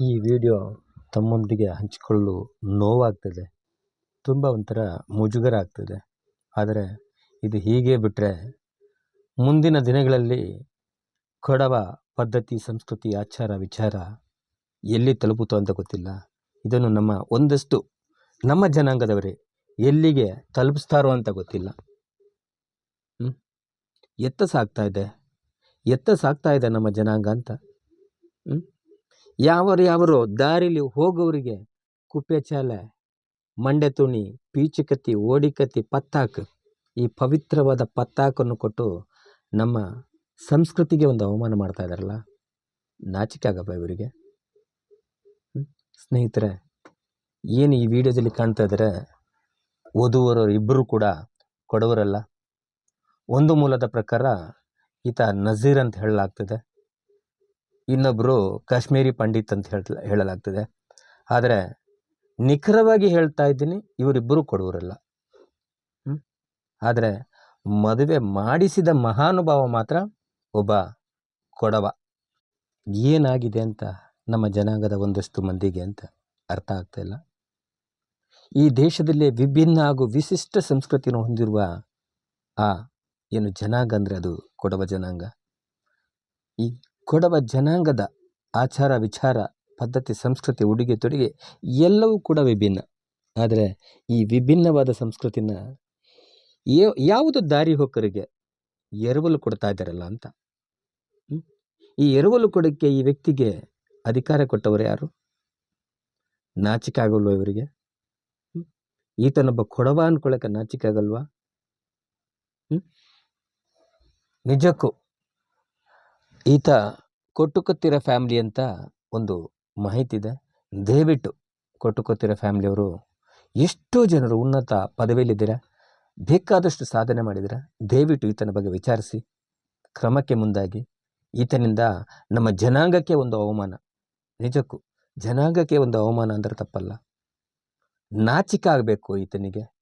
ಈ ವಿಡಿಯೋ ತಮ್ಮೊಂದಿಗೆ ಹಂಚಿಕೊಳ್ಳಲು ನೋವಾಗ್ತಿದೆ. ತುಂಬ ಒಂಥರ ಮುಜುಗರ ಆಗ್ತಿದೆ. ಆದರೆ ಇದು ಹೀಗೆ ಬಿಟ್ಟರೆ ಮುಂದಿನ ದಿನಗಳಲ್ಲಿ ಕೊಡವ ಪದ್ಧತಿ, ಸಂಸ್ಕೃತಿ, ಆಚಾರ, ವಿಚಾರ ಎಲ್ಲಿ ತಲುಪುತ್ತೋ ಅಂತ ಗೊತ್ತಿಲ್ಲ. ಇದನ್ನು ನಮ್ಮ ಒಂದಷ್ಟು, ನಮ್ಮ ಜನಾಂಗದವರೇ ಎಲ್ಲಿಗೆ ತಲುಪಿಸ್ತಾರೋ ಅಂತ ಗೊತ್ತಿಲ್ಲ? ಎತ್ತ ಸಾಗ್ತಾ ಇದೆ. ಎತ್ತ ಸಾಗ್ತಾ ಇದೆ ನಮ್ಮ ಜನಾಂಗ ಅಂತ? ಯಾವರು ಯಾವರು ದಾರಿಲಿ ಹೋಗೋರಿಗೆ ಕುಪ್ಪೆ ಚಾಲೆ ಮಂಡೆ ತುಣಿ, ಪೀಚುಕತ್ತಿ, ಓಡಿಕತ್ತಿ, ಪತ್ತಾಕ್, ಈ ಪವಿತ್ರವಾದ ಪತ್ತಾಕನ್ನು ಕೊಟ್ಟು ನಮ್ಮ ಸಂಸ್ಕೃತಿಗೆ ಒಂದು ಅವಮಾನ ಮಾಡ್ತಾ ಇದ್ದಾರಲ್ಲ, ನಾಚಿಕೆ ಆಗಪ್ಪ ಇವರಿಗೆ. ಸ್ನೇಹಿತರೆ, ಏನು ಈ ವಿಡಿಯೋದಲ್ಲಿ ಕಾಣ್ತಾ ಇದ್ದಾರೆ ಓದುವರ ಇಬ್ಬರು ಕೂಡ ಕೊಡವರಲ್ಲ. ಒಂದು ಮೂಲದ ಪ್ರಕಾರ ಈತ ನಜೀರ್ ಅಂತ ಹೇಳಲಾಗ್ತದೆ. ಇನ್ನೊಬ್ಬರು ಕಾಶ್ಮೀರಿ ಪಂಡಿತ್ ಅಂತ ಹೇಳ್, ಹೇಳಲಾಗ್ತದೆ. ಆದರೆ ನಿಖರವಾಗಿ ಹೇಳ್ತಾ ಇದ್ದೀನಿ, ಇವರಿಬ್ಬರು ಕೊಡುವರಲ್ಲ? ಆದರೆ ಮದುವೆ ಮಾಡಿಸಿದ ಮಹಾನುಭಾವ ಮಾತ್ರ ಒಬ್ಬ ಕೊಡವ. ಏನಾಗಿದೆ ಅಂತ ನಮ್ಮ ಜನಾಂಗದ ಒಂದಷ್ಟು ಮಂದಿಗೆ ಅಂತ ಅರ್ಥ ಆಗ್ತಾ ಇಲ್ಲ. ಈ ದೇಶದಲ್ಲಿ ವಿಭಿನ್ನ ಹಾಗೂ ವಿಶಿಷ್ಟ ಸಂಸ್ಕೃತಿನ ಹೊಂದಿರುವ ಆ ಏನು ಜನಾಂಗ ಅಂದರೆ ಅದು ಕೊಡವ ಜನಾಂಗ. ಈ ಕೊಡವ ಜನಾಂಗದ ಆಚಾರ ವಿಚಾರ, ಪದ್ಧತಿ, ಸಂಸ್ಕೃತಿ, ಉಡುಗೆ ತೊಡುಗೆ ಎಲ್ಲವೂ ಕೂಡ ವಿಭಿನ್ನ ಆದರೆ ಈ ವಿಭಿನ್ನವಾದ ಸಂಸ್ಕೃತಿನ ಯಾವುದು ದಾರಿ ಹೋಕರಿಗೆ ಎರವಲು ಕೊಡ್ತಾ ಇದ್ದಾರಲ್ಲ ಅಂತ? ಈ ಎರವಲು ಕೊಡೋಕ್ಕೆ ಈ ವ್ಯಕ್ತಿಗೆ ಅಧಿಕಾರ ಕೊಟ್ಟವರು ಯಾರು ನಾಚಿಕೆ ಆಗಲ್ವ ಇವರಿಗೆ? ಈತನೊಬ್ಬ ಕೊಡವ ಅನ್ಕೊಳಕ್ಕೆ ನಾಚಿಕೆ ಆಗಲ್ವಾ? ನಿಜಕ್ಕೂ ಈತ ಕೊಟ್ಟುಕೊತ್ತಿರ ಫ್ಯಾಮ್ಲಿ ಅಂತ ಒಂದು ಮಾಹಿತಿ ಇದೆ ದಯವಿಟ್ಟು ಕೊಟ್ಟುಕೊತ್ತಿರ ಫ್ಯಾಮಿಲಿಯವರು ಎಷ್ಟೋ ಜನರು ಉನ್ನತ ಪದವಿಯಲ್ಲಿದ್ದೀರ, ಬೇಕಾದಷ್ಟು ಸಾಧನೆ ಮಾಡಿದ್ದೀರಾ, ದಯವಿಟ್ಟು ಈತನ ಬಗ್ಗೆ ವಿಚಾರಿಸಿ. ಕ್ರಮಕ್ಕೆ ಮುಂದಾಗಿ, ಈತನಿಂದ ನಮ್ಮ ಜನಾಂಗಕ್ಕೆ ಒಂದು ಅವಮಾನ. ನಿಜಕ್ಕೂ ಜನಾಂಗಕ್ಕೆ ಒಂದು ಅವಮಾನ ಅಂದರೆ ತಪ್ಪಲ್ಲ. ನಾಚಿಕೆ ಆಗಬೇಕು ಈತನಿಗೆ.